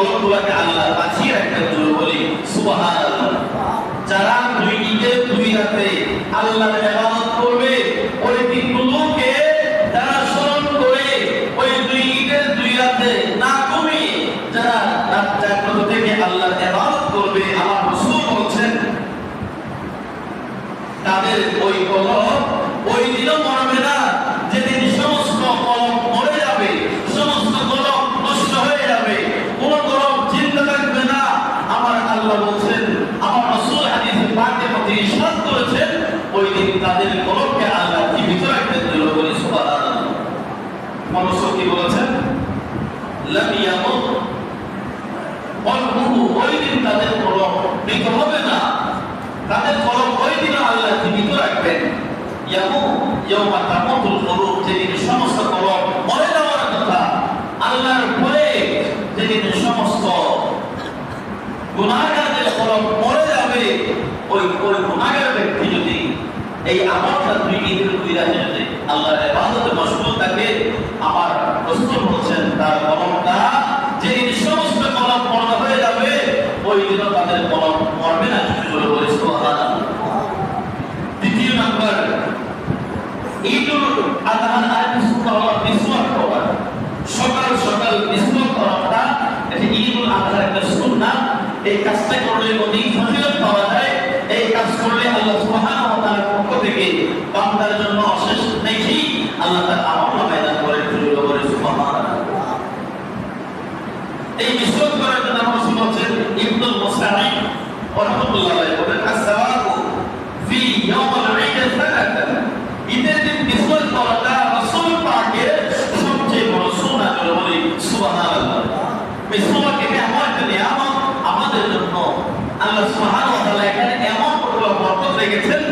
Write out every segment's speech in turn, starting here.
Allah Taala tafsiran kepada oleh Subhan যেদিন সমস্ত কলম মরে যাওয়ার কথা, আল্লাহর পরে সমস্ত গুণাগারদের কলম মরে যাবে, ওই ওই গুণাগার যদি এই আমলটা দুই দিনের দুই রাজ্যে এই কাজটা করলে অধিক ফজিলত পাওয়া যায়। এই কাজ করলে আল্লাহ সুবহানাহু ওয়া তাআলার পক্ষ থেকে বান্দার জন্য অশেষ নেকি আল্লাহ তাআলা আমল ময়দান করেন জুরুল করে সুবহানাল্লাহ। এই বিষয় করার জন্য আমরা বলছেন ইবনুল মুসাইদ রাহমাতুল্লাহ আলাইহি। বলেন আসসালামু আল্লাহ সুবহানাহু ওয়া তাআলা এখানে এমন কোনো বরকত রেখেছেন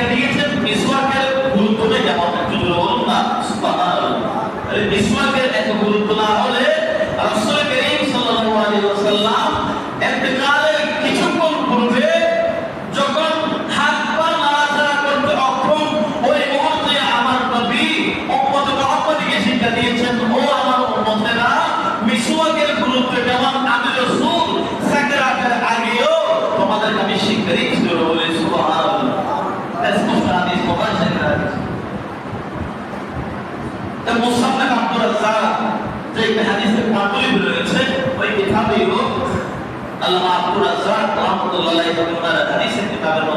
have created is what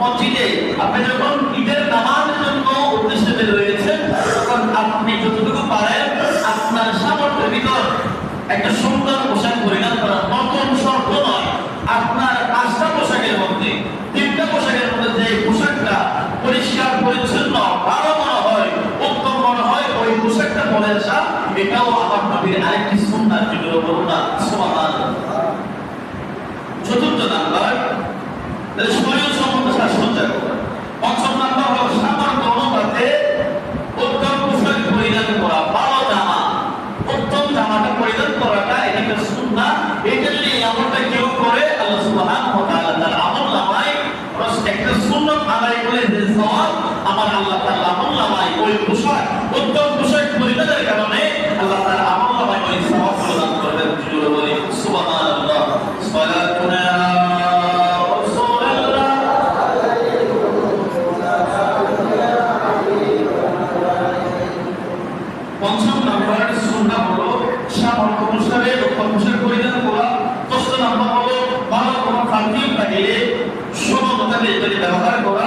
মসজিদে আপনি যখন ঈদের নামাজের জন্য উদ্দেশ্যে বের হয়েছেন, তখন আপনি যতটুকু পারেন আপনার সামর্থ্যের ভিতর একটা সুন্দর পোশাক পরিধান করা। নতুন শর্ত নয়, আপনার পাঁচটা পোশাকের মধ্যে, তিনটা পোশাকের মধ্যে যে পোশাকটা পরিষ্কার, পরিচ্ছন্ন, ভালো মনে হয়, উত্তম মনে হয়, ওই পোশাকটা পরে আসা এটাও আমার নবীর আরেকটি সুন্দর যেগুলো বলুন না, সুবহানাল্লাহ। চতুর্থ নাম্বার শরীর সম্বন্ধে করা পঞ্চম এটা কেউ করে আল্লাহ সুবহানাহু ওয়া তাআলা তার আমল একটা সুন্নাত আদায় করে যে সওয়াব আমার আল্লাহ তাআলা আমল নামায় ওই পোশাক পরিধানের কারণে আল্লাহ তাআলা আমল নামায় ওই সওয়াব প্রদান করবেন জুড়ে বলি সুবহানাল্লাহ সালাতুনা রাসূলুল্লাহ পঞ্চম নাম্বার সুন্নাহ হলো সামর্থ্য অনুসারে উত্তম পোশাক পরিধান করা ষষ্ঠ নাম্বার হলো ভালো কোনো পারফিউম লাগিয়ে সমমতাকে এটাকে ব্যবহার করা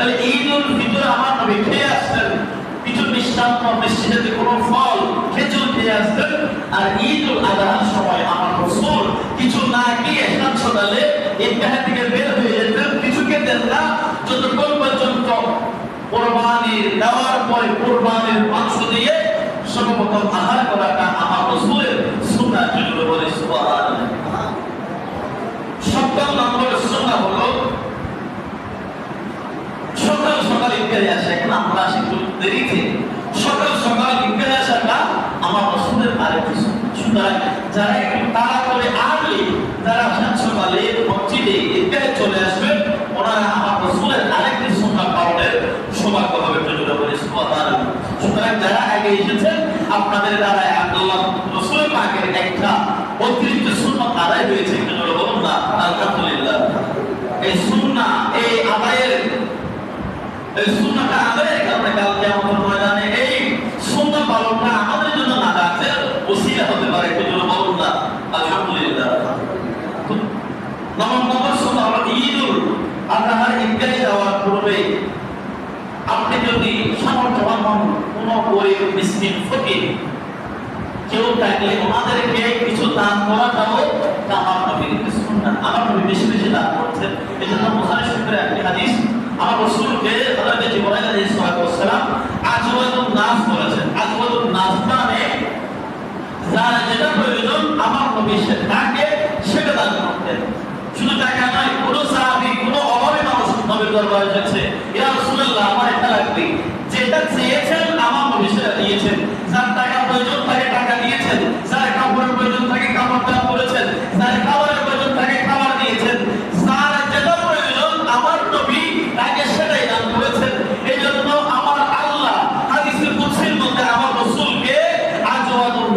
তাহলে ঈদ উল ফিতর আমার নবী খেয়ে আসতেন। কিছু মিষ্টান্ন মিষ্টিতে কোনো ফল খেজুর খেয়ে আসতেন। আর ঈদ উল আজহার সময় আমার রসুল কিছু না খেয়ে সকালে ঈদগাহ থেকে বের হয়ে যেতেন। কিছু খেতেন না। যতক্ষণ পর্যন্ত কোরবানির দেওয়ার পরে কোরবানির মাংস দিয়ে সর্বপ্রথম আহার করাটা আমার রসুলের সুন্নাহ যেগুলো বলে সুবহানাল্লাহ সপ্তম নম্বর সুন্নাহ হলো সকাল ঈদগাহে আসা, এখন আমরা আসি একটু দেরিতে। সকাল সকাল ঈদগাহে আসাটা আমার রসুলের আরেকটি। সুতরাং যারা একটু তাড়া করে আর্লি, যারা সাত সকালে মসজিদে ঈদগাহে চলে আসবেন, ওনারা আমার রসুলের আরেকটি সুন্নাহ পালনের সৌভাগ্য হবে একটু জোরে বলে সুতরাং যারা আগে এসেছেন, আপনাদের দ্বারা আব্দুল্লাহ রসুল পাকের একটা অতিরিক্ত সুন্নাত আদায় হয়েছে, একটু জোরে বলুন না। আলহামদুলিল্লাহ। এই সুন্নাহ, এই আদায়ের আমাদের জন্য না হতে পারে একটু জোরে বলুন না। আলহামদুলিল্লাহ। নবম যাওয়ার পূর্বে আপনি যদি সামর্থ্যবান কোনো গরিব, মিসকিন কেউ থাকলে ওনাদেরকে কিছু দান করাটাও আমার নবীর আমার নবী বেশি বেশি দান করছেন। এই জন্য বুখারী শরীফের একটি হাদিস আমার রাসূলকে মানে যেটা তাকে সেটা শুধু টাকা নয়, কোনো সাহাবী, কোনো অভাবে মানুষ নবীর দরবারে যাচ্ছে। ইয়া রাসূলুল্লাহ লাগবে। যেটা চেয়েছেন আমার সেটা দিয়েছেন যার টাকা প্রয়োজন তাকে টাকা দিয়েছেন যার কাপড়ের প্রয়োজন তাকে কাপড় দান করেছেন যার খাবারের প্রয়োজন তাকে খাবার দিয়েছেন যার যেটা প্রয়োজন আমার নবী তাকে সেটাই দান করেছেন এই জন্য আমার আল্লাহ হাদিসের কুদসির মধ্যে আমার রাসূলকে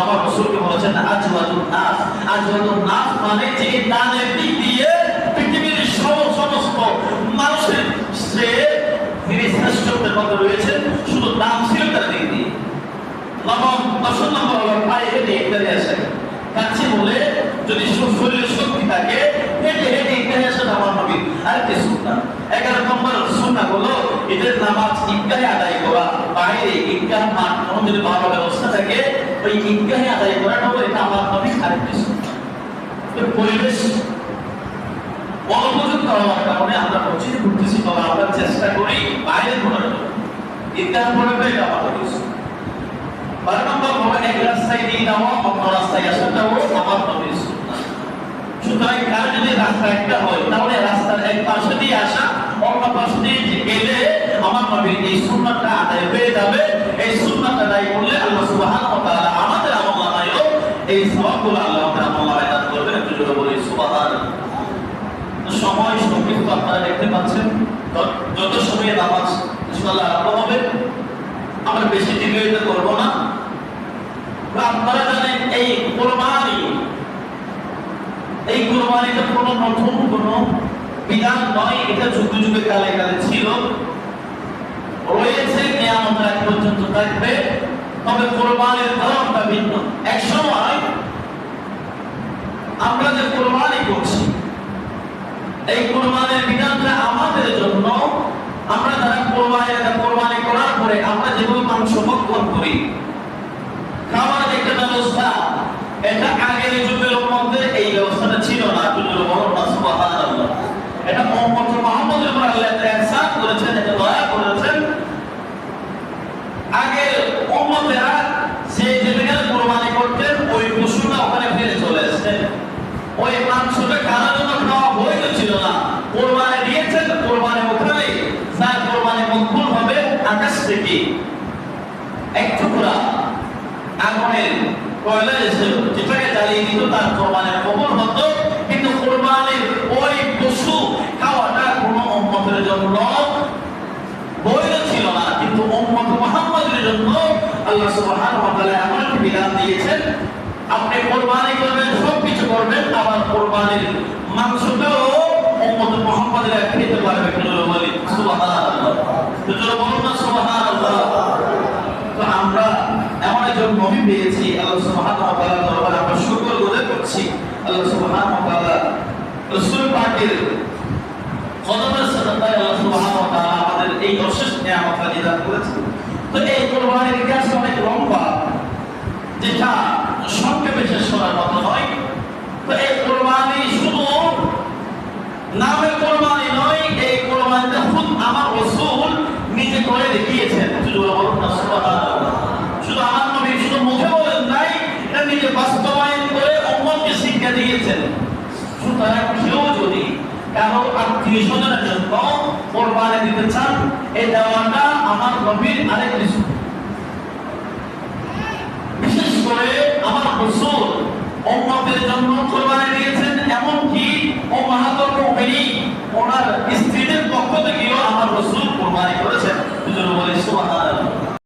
আমার রসুলকে বলেছেন আজওয়াতুল নাস। আজওয়াতুল নাস মানে যে দানের দিক দিয়ে পৃথিবীর সমস্ত মানুষের সে তিনি শ্রেষ্ঠত্বের মধ্যে রয়েছেন, শুধু দাম ছিল তার দিক দিয়ে। নবম দশম নম্বর হলো পায়ে হেঁটে ইত্যাদি আসে কাছে বলে যদি শো- শরীরে শক্তি থাকে হেঁটে হেঁটে ইত্যাদি আসে আমার নবী আর কি সুন্না এগারো নম্বর সুন্না হলো ঈদের নামাজ ঈদগাহে আদায় করা, বাইরে ঈদগাহ মাঠ কোনো যদি ভালো ব্যবস্থা থাকে, ওই ঈদগাহে আদায় করাটা হলো এটা আমার আরেকটি সুন্না পরিবেশ অনুপযুক্ত হওয়ার কারণে আমরা মসজিদে ঘুরতেছি, তবে আমরা চেষ্টা করি বাইরে ঘোরার জন্য ঈদগাহ পড়বে এটা আমাদের কিছু বারো নম্বর হলো এক রাস্তায় দিয়ে যাওয়া, অন্য রাস্তায় আসাটাও আমার নবীর সুতরাং কার যদি রাস্তা একটা হয়, তাহলে রাস্তার এক পাশে দিয়ে আসা গেলে আমার নবীর এই সুন্নাহটা আদায় হয়ে যাবে। এই সুন্নাহটা আদায় করলে তাআলা আমাদের এই সুবহানাল্লাহ সময় সংক্ষিপ্ত আপনারা দেখতে পাচ্ছেন। যত- সময়ে নামাজ ইনশাআল্লাহ আরম্ভ হবে, আমরা বেশি ডিবেট করব না। আপনারা জানেন এই কোরবানি কোনো নতুন কোনো বিধান নয়, এটা যুগে যুগে কালে কালে ছিল। রয়েছে নিয়ামত আগ পর্যন্ত থাকবে। তবে কোরবানির ধরনটা ভিন্ন। এক সময় আমরা যে কোরবানি করছি, এই কোরবানির বিধানটা আমাদের জন্য, আমরা যারা কোরবানি কোরবানি করার পরে আমরা যেগুলো মাংস ভক্ষণ করি, খাওয়ার একটা ব্যবস্থা, এটা আগের যুগের মধ্যে এই ব্যবস্থাটা ছিল না যুগের বড় না সুবহানাল্লাহ এটা মোহাম্মদ মুহাম্মদের উপর আল্লাহ একটা ইহসান করেছেন এটা দয়া করেছেন আগে উম্মতেরা যে যেখানে কোরবানি করতেন ওই পশুটা ওখানে ফেলে চলে আসতেন ওই মাংসটা কারোর জন্য খাওয়া বৈধ ছিল না। কোরবানি দিয়েছেন, কোরবানি ওখানে যার কোরবানি মকবুল হবে আকাশ থেকে। এক টুকরা আগুনের কয়লা এসে যেটাকে জ্বালিয়ে দিত, তার কোরবানির কবুল হতো। কিন্তু কোরবানির ওই পশু খাওয়াটা কোনো উম্মতের জন্য বৈধ ছিল না। কিন্তু উম্মত মুহাম্মাদের জন্য আল্লাহ সুবহানাহু ওয়া তাআলা এমন একটি বিধান দিয়েছেন আপনি কোরবানি করবেন সব কিছু করবেন, আবার কোরবানির মাংসটাও উম্মত মুহাম্মাদের খেতে পারবে সুবহানাল্লাহ। তো যারা বলুন না, সুবহানাল্লাহ। তো আমরা এমন একজন নবী পেয়েছি, আল্লাহ সুবহানাহু ওয়া তাআলার দরবারে আমরা শুকর গুজার করছি। আল্লাহ সুবহানাহু ওয়া তাআলা রাসূল পাকের কদমের আল্লাহ সুবহানাহু ওয়া তাআলা আমাদের এই অশেষ নিয়ামত দান করেছেন। তো এই কোরবানির ইতিহাস অনেক লম্বা। যেটা সংক্ষেপে শেষ করার নয়। তো এই কোরবানি শুধু নামে কোরবানি নয়, এই খুব আমার রাসূল নিজে করে দেখিয়েছেন। শুধু আমার নবী শুধু মুখে বলেন নাই, এটা নিজে বাস্তবায়ন করে শিক্ষা দিয়েছেন। সুতরাং কেউ যদি কারও আত্মীয় স্বজনের জন্য কোরবানি দিতে চান, এই দেওয়াটা আমার নবীর আরেক বিশেষ করে আমার হুসুর উম্মতের জন্য কোরবানি দিয়েছেন এমন কি ও মাহাতুল মুমিনী ওনার স্ত্রীদের পক্ষ থেকেও আমার হুসুর কোরবানি করেছেন। দুজন বলে, সুবহানাল্লাহ।